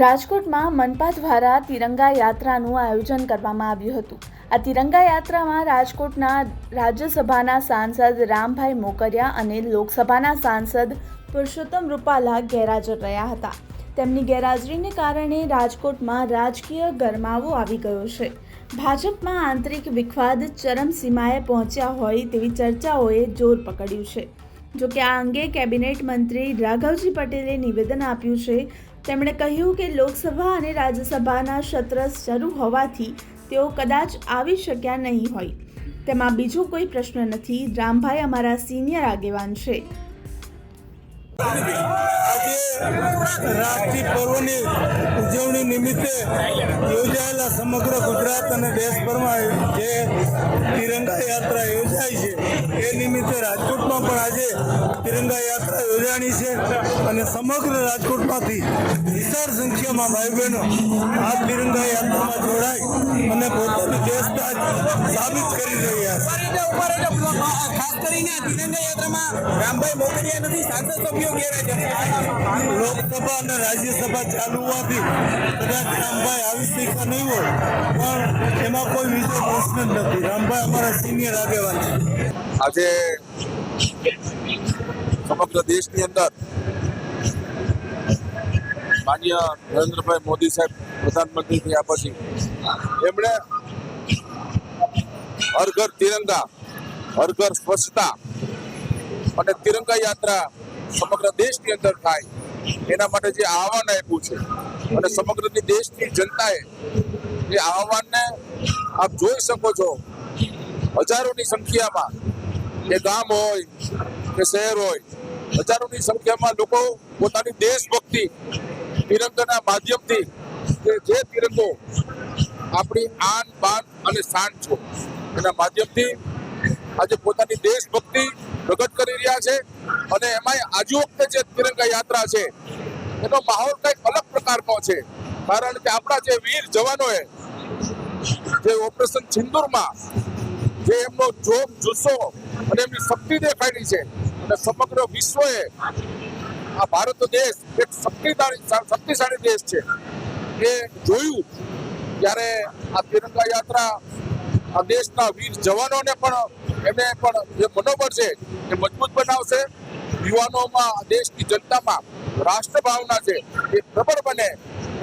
રાજકોટમાં મનપા દ્વારા તિરંગા યાત્રાનું આયોજન કરવામાં આવ્યું હતું. આ તિરંગા યાત્રામાં રાજકોટના રાજ્યસભાના સાંસદ રામભાઈ મોકરિયા અને લોકસભાના સાંસદ પુરુષોત્તમ રૂપાલા ગેરહાજર રહ્યા હતા. તેમની ગેરહાજરીને કારણે રાજકોટમાં રાજકીય ગરમાવો આવી ગયો છે. ભાજપમાં આંતરિક વિખવાદ ચરમસીમાએ પહોંચ્યા હોય તેવી ચર્ચાઓએ જોર પકડ્યું છે. જો કે આ અંગે કેબિનેટ મંત્રી રાઘવજી પટેલે નિવેદન આપ્યું છે તેમણે કહ્યું કે લોકસભા અને રાજ્યસભાના સત્ર શરૂ હોવાથી તેઓ કદાચ આવી શક્યા નહીં હોય. તેમાં બીજો કોઈ પ્રશ્ન નથી. રામભાઈ અમારા સિનિયર આગેવાન છે. રાષ્ટ્રીય પર્વની ઉજવણી નિમિત્તે યોજાયેલા સમગ્ર ગુજરાત અને દેશભરમાં જે તિરંગા યાત્રા યોજાય છે, એ નિમિત્તે રાજકોટમાં પણ આજે તિરંગા યાત્રા યોજાણી છે અને સમગ્ર રાજકોટમાંથી વિશાળ સંખ્યામાં ભાઈ બહેનો આ તિરંગા યાત્રામાં જોડાઈ અને પોતાની દેશતા સાબિત કરી રહ્યા છે. ખાસ કરીને તિરંગા યાત્રામાં રામભાઈ મોકરિયા નથી, સાંસદ સભ્યો ગેરહાજર લોકસભા અને રાજ્યસભા ચાલુ હોવાથી કદાચ રામભાઈ આવી શક્યા નહીં હોય. પણ એમાં કોઈ બીજો પ્રશ્ન જ નથી. રામભાઈ અમારા સિનિયર આગેવાન આજે સમગ્ર દેશની અંદર માન્ય નરેન્દ્રભાઈ મોદી સાહેબ પ્રધાનમંત્રી થયા પછી એમણે હર ઘર તિરંગા, હર ઘર સ્વચ્છતા અને તિરંગા યાત્રા સમગ્ર દેશની અંદર થાય. એના માટે જે આહવાન આપ્યું છે અને સમગ્ર દેશની જનતાએ એ આહવાનને આપ જોઈ શકો છો. હજારોની સંખ્યામાં કે ગામ હોય, કે શહેર હોય, હજારોની સંખ્યામાં લોકો પોતાની દેશભક્તિ તિરંગાના માધ્યમથી કે જે તિરંગો આપણી આન બાન અને શાન છે એના માધ્યમથી આજે પોતાની દેશભક્તિ પ્રગટ કરી રહ્યા છે અને એમાંય આજુ વખતે જે તિરંગા યાત્રા છે, એનો માહોલ કંઈક અલગ પ્રકારનો છે. કારણ કે આપણા જે વીર જવાનોએ જે ઓપરેશન સિંદુરમાં જે એમનો જોમ જુસ્સો અને એમની શક્તિ દેખાડી છે અને સમગ્ર વિશ્વએ આ ભારત દેશ એક શક્તિશાળી શક્તિશાળી દેશ છે. એ જોયું ત્યારે આ તિરંગા યાત્રા આ દેશના વીર જવાનોને પણ એમને પણ જે મનોબળ છે એ મજબૂત બનાવશે. યુવાનોમાં, દેશની જનતામાં રાષ્ટ્ર ભાવના છે એ પ્રબળ બને.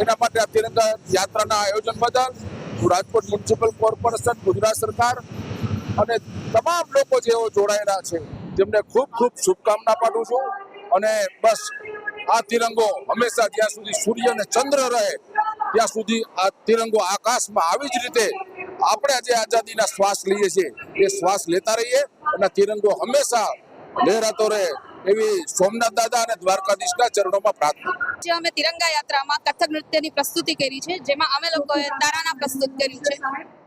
એના માટે આ તિરંગા યાત્રાના આયોજન બદલ હું રાજકોટ મ્યુનિસિપલ કોર્પોરેશન, ગુજરાત સરકાર અને તમામ લોકો જેઓ જોડાયેલા છે તેમને ખૂબ ખૂબ શુભકામના પાઠવું છું. અને બસ, આ તિરંગો હંમેશા જ્યાં સુધી સૂર્ય અને ચંદ્ર રહે, ત્યાં સુધી આ તિરંગો આકાશમાં આવી જ રીતે આપણે જે આઝાદીના શ્વાસ લઈએ છીએ. એ શ્વાસ લેતા રહીએ અને તિરંગો હંમેશા લહેરાતો રહે એવી સોમનાથ દાદા અને દ્વારકાધીશના ચરણોમાં પ્રાર્થના. જે અમે તિરંગા યાત્રામાં કથક નૃત્યની પ્રસ્તુતિ કરી છે જેમાં અમે લોકોએ તારાના પ્રસ્તુત કર્યું છે.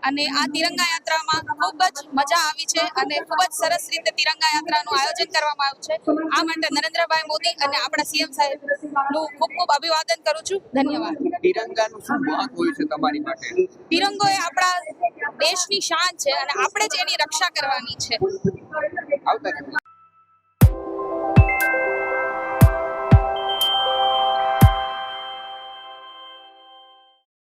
અને આ તિરંગા યાત્રામાં ખૂબ જ મજા આવી છે અને ખૂબ જ સરસ રીતે તિરંગા યાત્રાનું આયોજન કરવામાં આવ્યું છે. આ માટે નરેન્દ્રભાઈ મોદી અને આપણા સીએમ સાહેબનું ખૂબ ખૂબ અભિવાદન કરું છું. ધન્યવાદ. તિરંગાનું શું મહત્વ હોય છે તમારી માટે? તિરંગો એ આપણા દેશની શાન છે અને આપણે જ એની રક્ષા કરવાની છે.